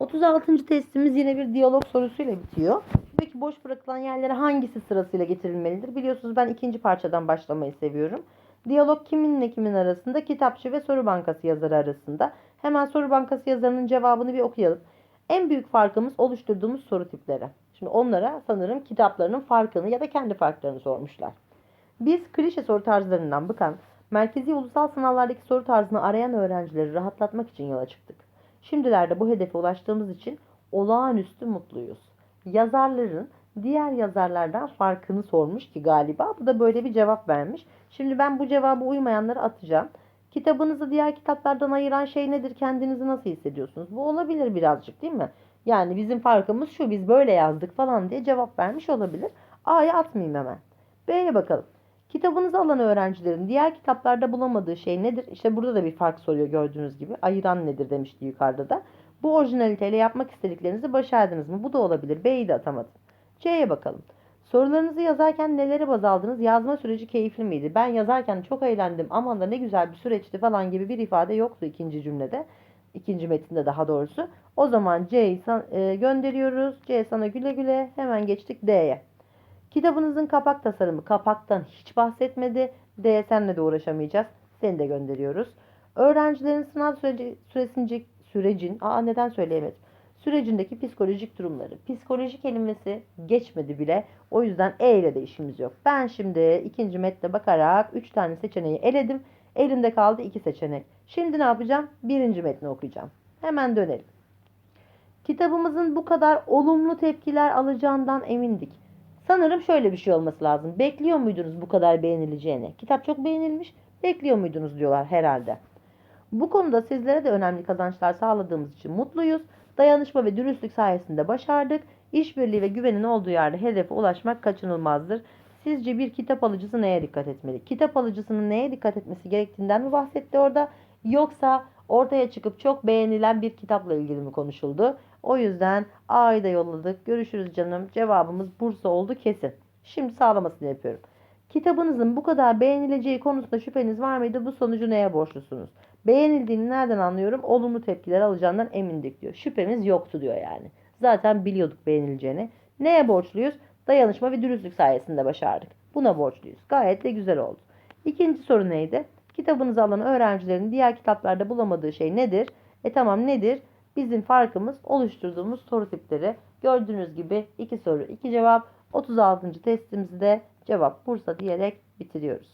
36. testimiz yine bir diyalog sorusuyla bitiyor. Peki boş bırakılan yerlere hangisi sırasıyla getirilmelidir? Biliyorsunuz ben ikinci parçadan başlamayı seviyorum. Diyalog kiminle kimin arasında? Kitapçı ve soru bankası yazarı arasında. Hemen soru bankası yazarının cevabını bir okuyalım. En büyük farkımız oluşturduğumuz soru tipleri. Şimdi onlara sanırım kitaplarının farkını ya da kendi farklarını sormuşlar. Biz klişe soru tarzlarından bıkan, merkezi ulusal sınavlardaki soru tarzını arayan öğrencileri rahatlatmak için yola çıktık. Şimdilerde bu hedefe ulaştığımız için olağanüstü mutluyuz. Yazarların diğer yazarlardan farkını sormuş ki galiba bu da böyle bir cevap vermiş. Şimdi ben bu cevabı uymayanları atacağım. Kitabınızı diğer kitaplardan ayıran şey nedir? Kendinizi nasıl hissediyorsunuz? Bu olabilir birazcık değil mi? Yani bizim farkımız şu biz böyle yazdık falan diye cevap vermiş olabilir. A'ya atmayayım hemen. B'ye bakalım. Kitabınızı alan öğrencilerin diğer kitaplarda bulamadığı şey nedir? İşte burada da bir fark soruyor gördüğünüz gibi. Ayıran nedir demişti yukarıda da. Bu orijinaliteyle yapmak istediklerinizi başardınız mı? Bu da olabilir. B'yi de atamadım. C'ye bakalım. Sorularınızı yazarken neleri baz aldınız? Yazma süreci keyifli miydi? Ben yazarken çok eğlendim. Aman da ne güzel bir süreçti falan gibi bir ifade yoktu ikinci cümlede. İkinci metinde daha doğrusu. O zaman C'yi e, gönderiyoruz. C sana güle güle. Hemen geçtik D'ye. Kitabınızın kapak tasarımı kapaktan hiç bahsetmedi. D de uğraşamayacağız. Seni de gönderiyoruz. Öğrencilerin sınav süreci, süresince, sürecin, aa neden söyleyemedim. Sürecindeki psikolojik durumları. Psikoloji kelimesi geçmedi bile. O yüzden E ile de işimiz yok. Ben şimdi ikinci metne bakarak 3 tane seçeneği eledim. Elimde kaldı 2 seçenek. Şimdi ne yapacağım? Birinci metni okuyacağım. Hemen dönelim. Kitabımızın bu kadar olumlu tepkiler alacağından emindik. Sanırım şöyle bir şey olması lazım. Bekliyor muydunuz bu kadar beğenileceğini? Kitap çok beğenilmiş. Bekliyor muydunuz diyorlar herhalde. Bu konuda sizlere de önemli kazançlar sağladığımız için mutluyuz. Dayanışma ve dürüstlük sayesinde başardık. İşbirliği ve güvenin olduğu yerde hedefe ulaşmak kaçınılmazdır. Sizce bir kitap alıcısı neye dikkat etmeli? Kitap alıcısının neye dikkat etmesi gerektiğinden mi bahsetti orada? Yoksa ortaya çıkıp çok beğenilen bir kitapla ilgili mi konuşuldu? O yüzden A'yı da yolladık. Görüşürüz canım. Cevabımız Bursa oldu kesin. Şimdi sağlamasını yapıyorum. Kitabınızın bu kadar beğenileceği konusunda şüpheniz var mıydı? Bu sonucu neye borçlusunuz? Beğenildiğini nereden anlıyorum? Olumlu tepkiler alacağından emindik diyor. Şüphemiz yoktu diyor yani. Zaten biliyorduk beğenileceğini. Neye borçluyuz? Dayanışma ve dürüstlük sayesinde başardık. Buna borçluyuz. Gayet de güzel oldu. İkinci soru neydi? Kitabınızı alan öğrencilerin diğer kitaplarda bulamadığı şey nedir? E tamam nedir? Bizim farkımız oluşturduğumuz soru tipleri. Gördüğünüz gibi iki soru iki cevap. 36. testimizi de cevap Bursa diyerek bitiriyoruz.